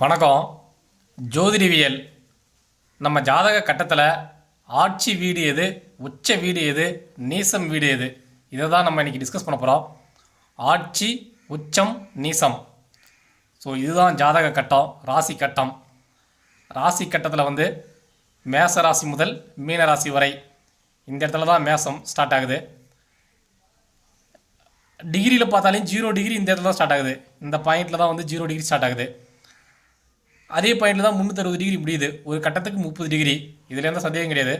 வணக்கம். ஜோதிடவியல். நம்ம ஜாதக கட்டத்தில் ஆட்சி வீடு எது உச்ச வீடு எது நீசம் வீடு எது? இதை தான் நம்ம இன்றைக்கி டிஸ்கஸ் பண்ண போகிறோம் ஆட்சி உச்சம் நீசம். ஸோ இதுதான் ஜாதக கட்டம் ராசி கட்டம். ராசி கட்டத்தில் வந்து மேச ராசி முதல் மீன ராசி வரை இந்த இடத்துல தான் மேசம் ஸ்டார்ட் ஆகுது. டிகிரியில் பார்த்தாலும் ஜீரோ டிகிரி இந்த இடத்துல தான் ஸ்டார்ட் ஆகுது. இந்த பாயிண்டில் தான் வந்து ஜீரோ டிகிரி ஸ்டார்ட் ஆகுது. அதே பாயிண்டில் தான் முந்நூற்றறுபது டிகிரி முடியுது. ஒரு கட்டத்துக்கு முப்பது டிகிரி இதில் எந்த சந்தேகம் கிடையாது.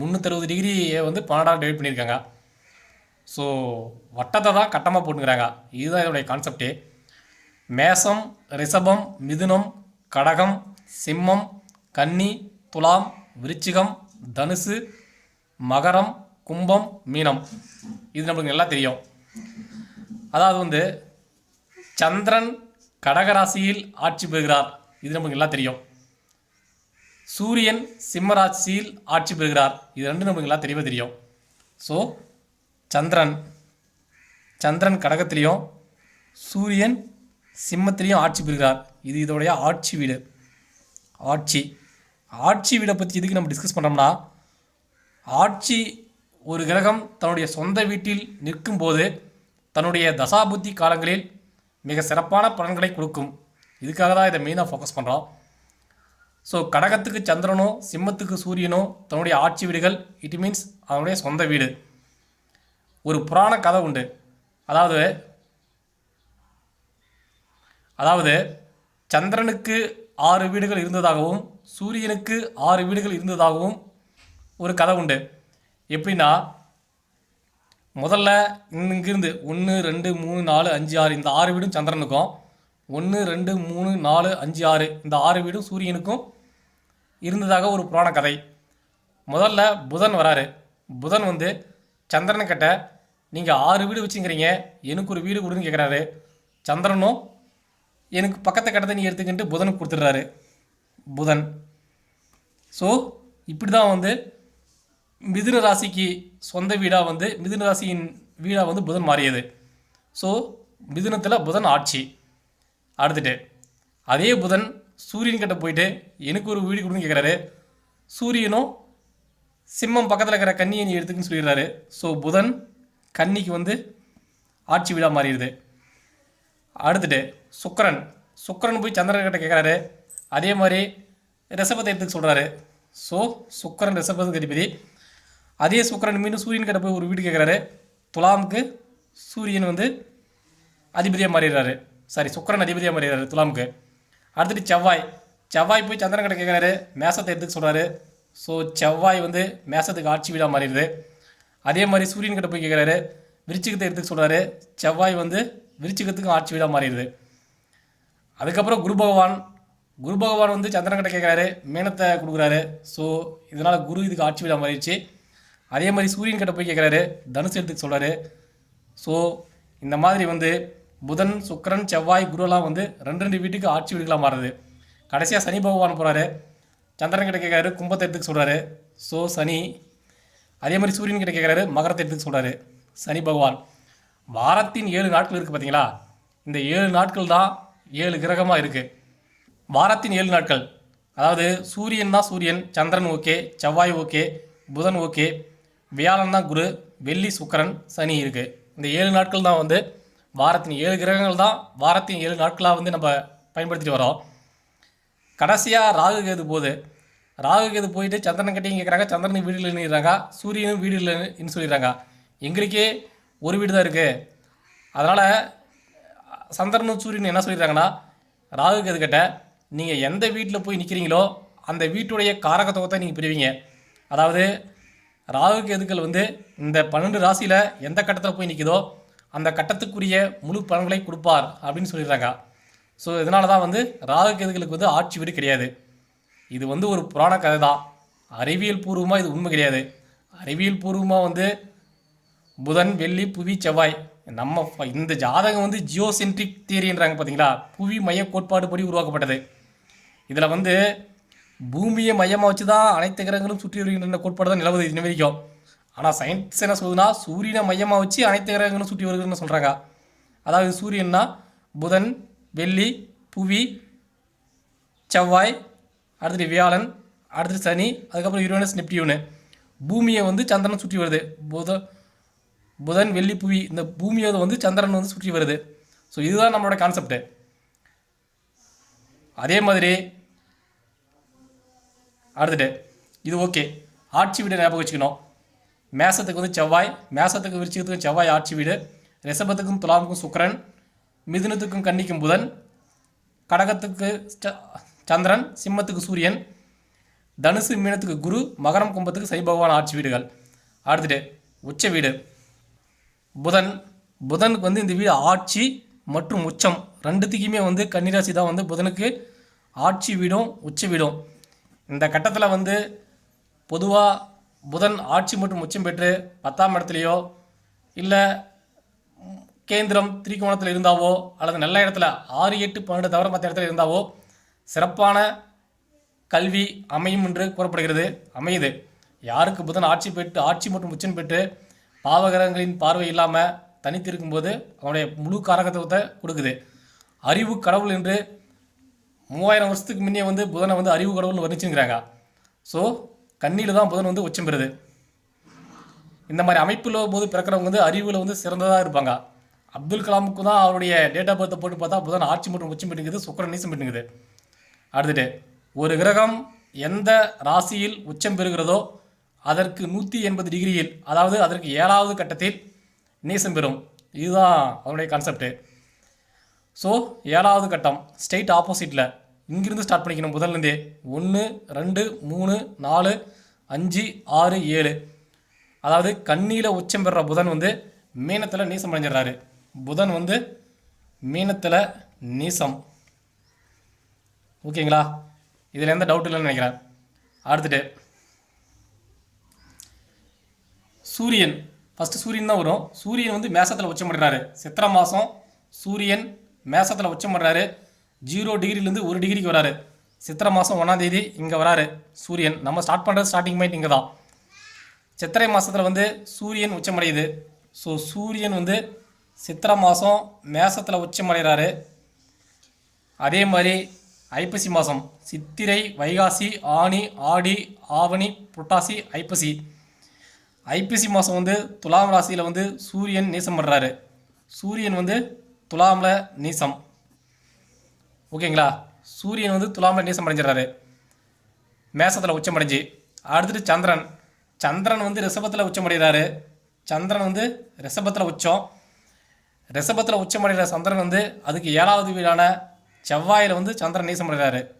முந்நூற்றறுபது டிகிரியை வந்து பன்னெண்டாக டிவைட் பண்ணியிருக்காங்க. ஸோ வட்டத்தை தான் கட்டமாக போட்டுக்கிறாங்க இதுதான் இதனுடைய கான்செப்டே மேசம் ரிஷபம் மிதுனம் கடகம் சிம்மம் கன்னி துலாம் விருச்சிகம் தனுசு மகரம் கும்பம் மீனம். இது நம்மளுக்கு நல்லா தெரியும். அதாவது வந்து சந்திரன் கடகராசியில் ஆட்சி பெறுகிறார் இது நமக்கு எல்லாம் தெரியும். சூரியன் சிம்மராசியில் ஆட்சி பெறுகிறார். இது ரெண்டும் நமக்கு எல்லாம் தெரியவே தெரியும். ஸோ சந்திரன் சந்திரன் கடகத்திலையும் சூரியன் சிம்மத்திலையும் ஆட்சி பெறுகிறார். இது இதோடைய ஆட்சி வீடு. ஆட்சி. ஆட்சி வீடை பற்றி எதுக்கு நம்ம டிஸ்கஸ் பண்ணோம்னா ஆட்சி ஒரு கிரகம் தன்னுடைய சொந்த வீட்டில் நிற்கும்போது தன்னுடைய தசாபுத்தி காலங்களில் மிக சிறப்பான பலன்களை கொடுக்கும். இதுக்காக தான் இதை மெயினாக ஃபோக்கஸ் பண்ணுறோம் ஸோ கடகத்துக்கு சந்திரனோ சிம்மத்துக்கு சூரியனோ தன்னுடைய ஆட்சி வீடுகள் இட் மீன்ஸ் அவனுடைய சொந்த வீடு. ஒரு புராண கதை உண்டு. அதாவது அதாவது சந்திரனுக்கு ஆறு வீடுகள் இருந்ததாகவும் சூரியனுக்கு ஆறு வீடுகள் இருந்ததாகவும் ஒரு கதை உண்டு. எப்படின்னா முதல்ல இங்கிருந்து ஒன்று ரெண்டு மூணு நாலு அஞ்சு ஆறு இந்த ஆறு வீடும் சந்திரனுக்கும் ஒன்று ரெண்டு மூணு நாலு அஞ்சு ஆறு. இந்த ஆறு வீடும் சூரியனுக்கும் இருந்ததாக ஒரு புராண கதை. முதல்ல புதன் வராரு. புதன் வந்து சந்திரன்கிட்ட நீங்கள் ஆறு வீடு வச்சுங்கிறீங்க. எனக்கு ஒரு வீடு கொடுன்னு கேட்குறாரு சந்திரனும் எனக்கு பக்கத்து கட்டத்தை நீ எடுத்துக்கிட்டு புதனுக்கு கொடுத்துட்றாரு. புதன். ஸோ இப்படி தான் வந்து மிதுன ராசிக்கு சொந்த வீடாக வந்து மிதுன ராசியின் வீடாக வந்து புதன் மாறியது. ஸோ மிதுனத்தில் புதன் ஆட்சி. அடுத்துட்டு அதே புதன் சூரியன் கிட்ட போயிட்டு எனக்கு ஒரு வீடு கொடுன்னு கேட்குறாரு சூரியனும் சிம்மம் பக்கத்தில் இருக்கிற கன்னியை நீ எடுத்துக்குன்னு சொல்லிடுறாரு. ஸோ புதன் கன்னிக்கு வந்து ஆட்சி விழா மாறிடுது. அடுத்துட்டு சுக்கிரன். சுக்கிரன் போய் சந்திரன் கிட்ட கேட்குறாரு அதே மாதிரி ரிஷபத்தை எடுத்துக்க சொல்கிறாரு ஸோ சுக்கரன் ரிஷபத்துக்கு அதிபதி அதே சுக்கரன் மீண்டும் சூரியன் கிட்ட போய் ஒரு வீடு கேட்குறாரு துலாமுக்கு சூரியன் வந்து அதிபதியாக மாறிடுறாரு. சாரி சுக்கரன் அதிபதியாக மாறிடுறாரு துலாமுக்கு. அடுத்துட்டு செவ்வாய். செவ்வாய் போய் சந்திரன் கிட்ட கேட்குறாரு மேசத்தை எடுத்துக்க சொல்கிறாரு ஸோ செவ்வாய் வந்து மேசத்துக்கு ஆட்சி வீடாக மாறிடுது. அதே மாதிரி சூரியன் கிட்ட போய் கேட்குறாரு விருச்சிகத்தை எடுத்துக்க சொல்கிறாரு செவ்வாய் வந்து விருச்சிகத்துக்கும் ஆட்சி வீடாக மாறிடுது. அதுக்கப்புறம் குரு பகவான். குரு பகவான் வந்து சந்திரன் கிட்ட கேட்குறாரு மேனத்தை கொடுக்குறாரு. ஸோ இதனால் குரு இதுக்கு ஆட்சி வீடாக மாறிடுச்சு. அதே மாதிரி சூரியன் கிட்ட போய் கேட்குறாரு தனுசு எடுத்துக்க சொல்கிறாரு ஸோ இந்த மாதிரி வந்து புதன் சுக்கிரன் செவ்வாய் குருலாம் வந்து ரெண்டு ரெண்டு வீட்டுக்கு ஆட்சி வீடுகளாக மாறுது. கடைசியாக சனி பகவான் போகிறாரு சந்திரன் கிட்ட கேட்குறாரு கும்பத்தை எடுத்துக்க சொல்கிறாரு ஸோ சனி அதே மாதிரி சூரியன் கிட்ட கேட்குறாரு மகரத்தை எடுத்துக்க சொல்கிறாரு சனி பகவான். வாரத்தின் ஏழு நாட்கள் இருக்குது பார்த்தீங்களா இந்த ஏழு நாட்கள் தான் ஏழு கிரகமாக இருக்குது வாரத்தின் ஏழு நாட்கள். அதாவது சூரியன் தான் சூரியன் சந்திரன் ஓகே செவ்வாய் ஓகே புதன் ஓகே வியாழன் தான் குரு வெள்ளி சுக்கரன் சனி இருக்குது இந்த ஏழு நாட்கள் தான் வந்து வாரத்தின் ஏழு கிரகங்கள் தான் வாரத்தின் ஏழு நாட்களாக வந்து நம்ம பயன்படுத்திட்டு வரோம். கடைசியாக ராகு கேது போகுது. ராகு கேது போயிட்டு சந்திரன் கிட்டையும் கேட்குறாங்க சந்திரனுக்கு வீடு இல்லைன்னுறாங்க சூரியனும் வீடு இல்லைன்னு சொல்லிடுறாங்க எங்களுக்கே ஒரு வீடு தான் இருக்குது அதனால் சந்திரனும் சூரியனும் என்ன சொல்லிடுறாங்கன்னா ராகு கேது கிட்ட நீங்கள் எந்த வீட்டில் போய் நிற்கிறீங்களோ அந்த வீட்டுடைய காரகத்துவத்தை நீங்கள் பிரிவீங்க அதாவது ராகு கேதுக்கள் வந்து இந்த பன்னெண்டு ராசியில் எந்த கட்டத்தில் போய் நிற்குதோ அந்த கட்டத்துக்குரிய முழு பலன்களை கொடுப்பார் அப்படின்னு சொல்லிடுறாங்க. ஸோ இதனால தான் வந்து ராககேதுகளுக்கு வந்து ஆட்சி வீடு கிடையாது. இது வந்து ஒரு புராண கதை தான் அறிவியல் பூர்வமாக இது உண்மை கிடையாது. அறிவியல் பூர்வமாக வந்து புதன் வெள்ளி புவி செவ்வாய். நம்ம இந்த ஜாதகம் வந்து ஜியோசென்ட்ரிக் தியரின்றாங்க பார்த்தீங்களா புவி மைய கோட்பாடு படி உருவாக்கப்பட்டது. இதில் வந்து பூமியை மையமாக வச்சு தான் அனைத்து கிரகங்களும் சுற்றி வருகின்ற கோட்பாடு தான் நிலவுது இன்ன வரைக்கும் ஆனால் சயின்ஸ் என்ன சொல்லுதுன்னா சூரியனை மையமாக வச்சு அனைத்து கிரகங்களும் சுற்றி வருதுன்னு சொல்கிறாங்க அதாவது சூரியன்னா புதன் வெள்ளி புவி செவ்வாய் அடுத்தது வியாழன் அடுத்து சனி அதுக்கப்புறம் யுரேனஸ் நெப்டியூனு. பூமியை வந்து சந்திரன் சுற்றி வருது. புத புதன் வெள்ளி புவி இந்த பூமியை வந்து சந்திரன் வந்து சுற்றி வருது. ஸோ இதுதான் நம்மளோட கான்செப்ட்டு அதே மாதிரி அடுத்துட்டு இது ஓகே ஆட்சி வீட்டை ஞாபகம் வச்சுக்கணும். மேசத்துக்கு வந்து செவ்வாய் மேசத்துக்கு விருச்சிகத்துக்கும் செவ்வாய் ஆட்சி வீடு ரிஷபத்துக்கும் துலாமுக்கும் சுக்கரன் மிதுனத்துக்கும் கன்னிக்கும் புதன் கடகத்துக்கு ச- சந்திரன் சிம்மத்துக்கு சூரியன் தனுசு மீனத்துக்கு குரு மகரம் கும்பத்துக்கு சை பகவான் ஆட்சி வீடுகள். அடுத்துட்டு உச்ச வீடு. புதன் புதனுக்கு வந்து இந்த வீடு ஆட்சி மற்றும் உச்சம் ரெண்டுத்துக்குமே வந்து கன்னிராசி தான் வந்து புதனுக்கு ஆட்சி வீடும் உச்ச வீடும். இந்த கட்டத்தில் வந்து பொதுவாக புதன் ஆட்சி மற்றும் உச்சம் பெற்று பத்தாம் இடத்துலையோ இல்லை கேந்திரம் திரிகோணத்தில் இருந்தாவோ அல்லது நல்ல இடத்துல ஆறு எட்டு பன்னெண்டு தவிர மற்ற இடத்துல இருந்தாவோ சிறப்பான கல்வி அமையும் என்று கூறப்படுகிறது. அமையுது. யாருக்கு புதன் ஆட்சி பெற்று ஆட்சி மற்றும் உச்சம் பெற்று பாவகிரகங்களின் பார்வை இல்லாமல் தனித்திருக்கும் போது அவனுடைய முழு காரகத்துவத்தை கொடுக்குது. அறிவு கடவுள் என்று மூவாயிரம் வருஷத்துக்கு முன்னே வந்து புதனை வந்து அறிவு கடவுள்னு வர்ணிச்சுங்கிறாங்க ஸோ கண்ணியில் தான் புதன் வந்து உச்சம் பெறுது. இந்த மாதிரி அமைப்பில் போது பிறக்கிறவங்க வந்து அறிவில் வந்து சிறந்ததாக இருப்பாங்க. அப்துல் கலாமுக்கு தான் அவருடைய டேட் ஆஃப் பர்த்தை போட்டு பார்த்தா புதன் ஆட்சி மற்றும் உச்சம் பெற்றுக்குது சுக்கரன் நீசம் பெற்றுக்குது. அடுத்துட்டு ஒரு கிரகம் எந்த ராசியில் உச்சம் பெறுகிறதோ அதற்கு நூற்றி எண்பது டிகிரியில் அதாவது அதற்கு ஏழாவது கட்டத்தில் நீசம் பெறும். இதுதான் அவருடைய கான்செப்டு ஸோ ஏழாவது கட்டம் ஸ்ட்ரெயிட் ஆப்போசிட்டில் இங்கிருந்து ஸ்டார்ட் பண்ணிக்கணும். முதல்லேருந்தே ஒன்று ரெண்டு மூணு நாலு அஞ்சு ஆறு ஏழு. அதாவது கண்ணியில் உச்சம் பெறுற புதன் வந்து மீனத்தில் நீசம் அடைஞ்சிடுறாரு. புதன் வந்து மீனத்தில் நீசம். ஓகேங்களா இதில் எந்த டவுட் இல்லைன்னு நினைக்கிறேன். அடுத்துட்டு சூரியன். ஃபஸ்ட்டு சூரியன் தான் வரும். சூரியன் வந்து மேசத்தில் உச்சம் பண்ணுறாரு சித்திரை மாதம் சூரியன் மேசத்தில் உச்சம் பண்ணுறாரு ஜீரோ டிகிரிலேருந்து ஒரு டிகிரிக்கு வராரு. சித்திரை மாதம் ஒன்றாந்தேதி இங்கே வராரு சூரியன். நம்ம ஸ்டார்ட் பண்ணுறது ஸ்டார்டிங் பாயிண்ட் இங்கே தான் சித்திரை மாதத்தில் வந்து சூரியன் உச்சமடையுது. ஸோ சூரியன் வந்து சித்திரை மாதம் மேசத்தில் உச்சமடைகிறாரு அதே மாதிரி ஐப்பசி மாதம் சித்திரை வைகாசி ஆனி ஆடி ஆவணி புரட்டாசி ஐப்பசி. ஐப்பசி மாதம் வந்து துலாம் ராசியில் வந்து சூரியன் நீசம் பண்ணுறாரு சூரியன் வந்து துலாமில் நீசம். ஓகேங்களா? சூரியன் வந்து துலாமில் நீசம் அடைஞ்சிடறாரு மேசத்தில் உச்சமடைஞ்சு. அடுத்துட்டு சந்திரன். சந்திரன் வந்து ரிஷபத்தில் உச்சமடைகிறாரு. சந்திரன் வந்து ரிஷபத்தில் உச்சம். ரிஷபத்தில் உச்சமடைகிற சந்திரன் வந்து அதுக்கு ஏழாவது வீடான செவ்வாயில் வந்து சந்திரன் நீசம் அடைகிறாரு.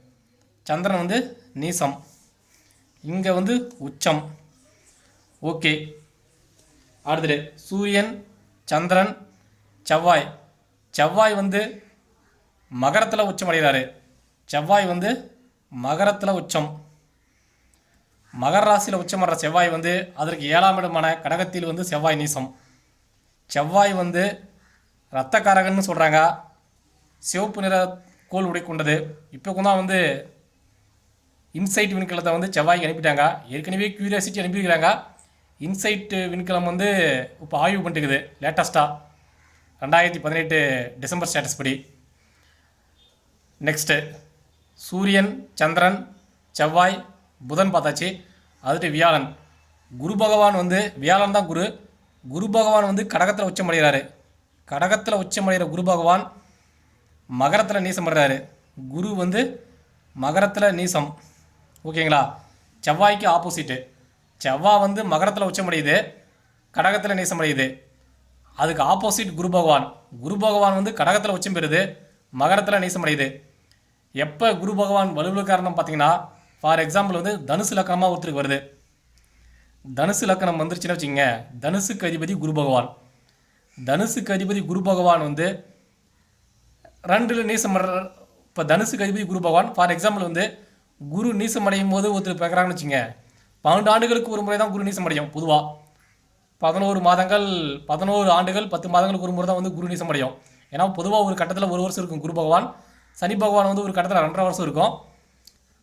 சந்திரன் வந்து நீசம். இங்கே வந்து உச்சம். ஓகே. அடுத்தது சூரியன் சந்திரன் செவ்வாய். செவ்வாய் வந்து மகரத்தில் உச்சம் அடைகிறாரு. செவ்வாய் வந்து மகரத்தில் உச்சம். மகர ராசியில் உச்சமடுற செவ்வாய் வந்து அதற்கு ஏழாம் இடமான கடகத்தில் வந்து செவ்வாய் நீசம். செவ்வாய் வந்து ரத்தக்காரகன்னு சொல்கிறாங்க சிவப்பு நிற கோல் உடை கொண்டது. இப்போ தான் வந்து இன்சைட் விண்கலத்தை வந்து செவ்வாய்க்கு அனுப்பிட்டாங்க. ஏற்கனவே கியூரியாசிட்டி அனுப்பியிருக்கிறாங்க. இன்சைட்டு விண்கலம் வந்து இப்போ ஆய்வு பண்ணிட்டுக்குது லேட்டஸ்ட்டாக ரெண்டாயிரத்தி பதினெட்டு டிசம்பர் ஸ்டேட்டஸ் படி. நெக்ஸ்ட்டு சூரியன் சந்திரன் செவ்வாய் புதன் பார்த்தாச்சு. அதுட்டு வியாழன். குரு பகவான் வந்து வியாழன் தான் குரு. குரு பகவான் வந்து கடகத்தில் உச்சமடைகிறாரு கடகத்தில் உச்சமடைகிற குரு பகவான் மகரத்தில் நீசம் படுறாரு குரு வந்து மகரத்தில் நீசம். ஓகேங்களா? செவ்வாய்க்கு ஆப்போசிட்டு செவ்வாய் வந்து மகரத்தில் உச்சமடையுது கடகத்தில் நீசம் அடையுது. அதுக்கு ஆப்போசிட் குரு பகவான். குரு பகவான் வந்து கடகத்தில் உச்சம் பெறுது. மகரத்தில் நீசம் அடையுது. எப்போ குரு பகவான் வலுவில் காரணம் பார்த்தீங்கன்னா ஃபார் எக்ஸாம்பிள் வந்து தனுசு லக்கணமாக ஒருத்தருக்கு வருது. தனுசு லக்கணம் வந்துருச்சுன்னு வச்சுங்க தனுசுக்கு அதிபதி குரு பகவான். தனுசுக்கு அதிபதி குரு பகவான் வந்து ரெண்டில் நீசம் இப்போ தனுசுக்கு அதிபதி குரு பகவான் ஃபார் எக்ஸாம்பிள் வந்து குரு நீசம் அடையும் போது ஒருத்தர் பார்க்குறாங்கன்னு வச்சுங்க பன்னெண்டு ஆண்டுகளுக்கு ஒரு முறை தான் குரு நீசம் அடையும் பொதுவாக பதினோரு மாதங்கள் பதினோரு ஆண்டுகள் பத்து மாதங்களுக்கு ஒரு முறை தான் வந்து குரு நீசம் அடையும். ஏன்னா பொதுவாக ஒரு கட்டத்தில் ஒரு வருஷம் இருக்கும் குரு பகவான். சனி பகவான் வந்து ஒரு கட்டத்தில் ரெண்டரை வருஷம் இருக்கும்.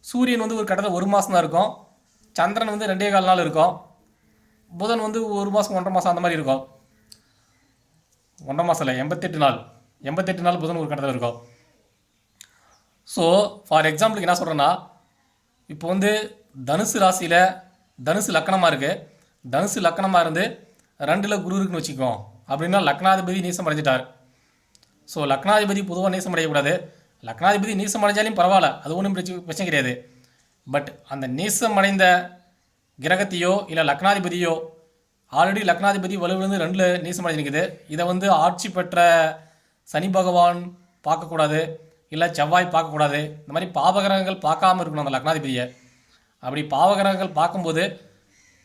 சூரியன் வந்து ஒரு கட்டத்தில் ஒரு மாதம் தான் இருக்கும். சந்திரன் வந்து ரெண்டே கால் நாள் இருக்கும். புதன் வந்து ஒரு மாதம் ஒன்றரை மாதம் அந்த மாதிரி இருக்கும். ஒன்றரை மாதம் இல்லை எண்பத்தெட்டு நாள். எண்பத்தெட்டு நாள் புதன் ஒரு கட்டத்தில் இருக்கும். ஸோ ஃபார் எக்ஸாம்பிளுக்கு என்ன சொல்கிறேன்னா இப்போ வந்து தனுசு ராசியில் தனுசு லக்கணமாக இருக்குது தனுசு லக்கணமாக இருந்து ரெண்டில் குரு இருக்குன்னு வச்சுக்கோம் அப்படின்னா லக்னாதிபதி நீசம் அடைஞ்சிட்டார். ஸோ லக்னாதிபதி பொதுவாக நீசம் அடையக்கூடாது. லக்னாதிபதி நீசம் அடைஞ்சாலும் பரவாயில்ல. அது ஒன்றும் பிரச்சனை பிரச்சனை கிடையாது. பட் அந்த நீசம் அடைந்த கிரகத்தையோ இல்லை லக்னாதிபதியோ ஆல்ரெடி லக்னாதிபதி வலுவிலிருந்து ரெண்டில் நீசம் அடைஞ்சிருக்குது இதை வந்து ஆட்சி பெற்ற சனி பகவான் பார்க்கக்கூடாது. இல்லை செவ்வாய் பார்க்கக்கூடாது. இந்த மாதிரி பாவகிரகங்கள் பார்க்காம இருக்கணும் அந்த லக்னாதிபதியை. அப்படி பாவகிரகங்கள் பார்க்கும்போது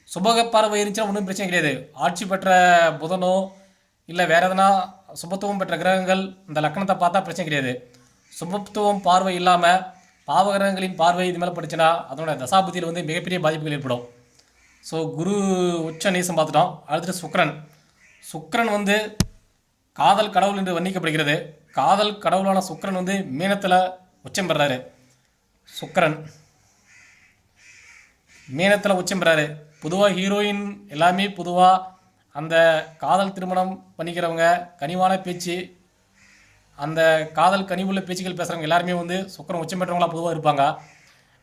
சுபக பார்வை இருந்துச்சுன்னா ஒன்றும் பிரச்சனை கிடையாது. ஆட்சி பெற்ற புதனோ இல்லை வேறு எதனா சுபத்துவம் பெற்ற கிரகங்கள் இந்த லக்னத்தை பார்த்தா பிரச்சனை கிடையாது. சுபத்துவம் பார்வை இல்லாமல் பாவகிரகங்களின் பார்வை இது மேலே படிச்சுன்னா அதனோட தசாபுத்தியில் வந்து மிகப்பெரிய பாதிப்புகள் ஏற்படும். ஸோ குரு உச்ச நீசம் பார்த்துட்டோம். அடுத்துட்டு சுக்ரன் சுக்ரன் வந்து காதல் கடவுள் என்று வர்ணிக்கப்படுகிறது. காதல் கடவுளான சுக்ரன் வந்து மீனத்தில் உச்சம் பெறாரு. சுக்ரன் மீனத்தில் உச்சம் பெறாரு. பொதுவாக ஹீரோயின் எல்லாமே பொதுவாக அந்த காதல் திருமணம் பண்ணிக்கிறவங்க கனிவான பேச்சு அந்த காதல் கனிவுள்ள பேச்சுகள் பேசுகிறவங்க எல்லாருமே வந்து சுக்கரம் உச்சம் பெற்றவங்களா பொதுவாக இருப்பாங்க.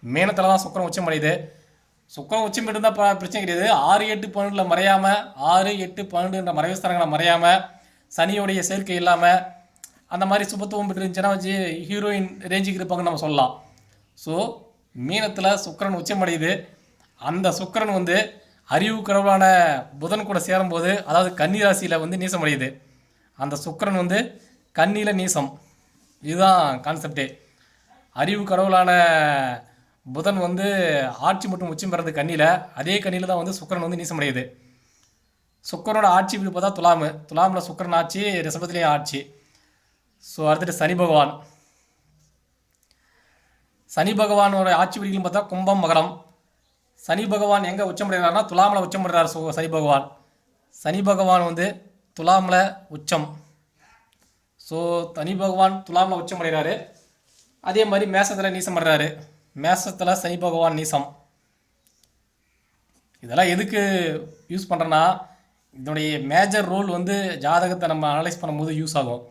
மேனத்தில் தான் சுக்கரம் உச்சம் அடையுது. சுக்கரம் உச்சம் பெற்றிருந்தால் பிரச்சனை கிடையாது. ஆறு எட்டு பன்னெண்டில் மறையாமல் ஆறு எட்டு பன்னெண்டுன்ற மறைவுஸ்தானங்களை மறையாமல் சனியோடைய சேர்க்கை இல்லாமல் அந்த மாதிரி சுபத்துவம் பெற்றிருந்துச்சுன்னா வச்சு ஹீரோயின் ரேஞ்சுக்கு இருப்பாங்கன்னு நம்ம சொல்லலாம். ஸோ மீனத்தில் சுக்கிரன் உச்சமடையுது அந்த சுக்கிரன் வந்து அறிவு கடவுளான புதன் கூட சேரும்போது அதாவது கன்னி ராசியில் வந்து நீசமடையுது. அந்த சுக்கிரன் வந்து கண்ணில நீசம். இதுதான் கான்செப்டே அறிவு கடவுளான புதன் வந்து ஆட்சி மட்டும் உச்சம் பெறது கண்ணியில் அதே கண்ணியில் தான் வந்து சுக்கரன் வந்து நீசம் அடையுது சுக்கரனோட ஆட்சி வீடு பார்த்தா துலாமு. துலாமில் சுக்கரன் ஆட்சி ரிசபத்துலேயும் ஆட்சி. ஸோ அடுத்துட்டு சனி பகவான். சனி பகவானோட ஆட்சி வீடுகள்னு பார்த்தா கும்பம் மகரம். சனி பகவான் எங்கே உச்சமடைகிறாருன்னா துலாமில் உச்சமடைகிறார் சு சனி பகவான். சனி பகவான் வந்து துலாமில் உச்சம். ஸோ தனி பகவான் துலாமில் உச்சம் அடைகிறாரு. அதே மாதிரி மேசத்தில் நீசம் அடைறாரு மேசத்தில் சனி பகவான் நீசம். இதெல்லாம் எதுக்கு யூஸ் பண்ணுறேன்னா இதனுடைய மேஜர் ரோல் வந்து ஜாதகத்தை நம்ம அனலைஸ் பண்ணும்போது யூஸ் ஆகும்.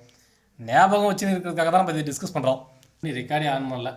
ஞாபகம் வச்சுன்னு இருக்கிறதுக்காக தான் நம்ம இதை டிஸ்கஸ் பண்ணுறோம் நீ ரெக்கார்டே ஆன் பண்ணல.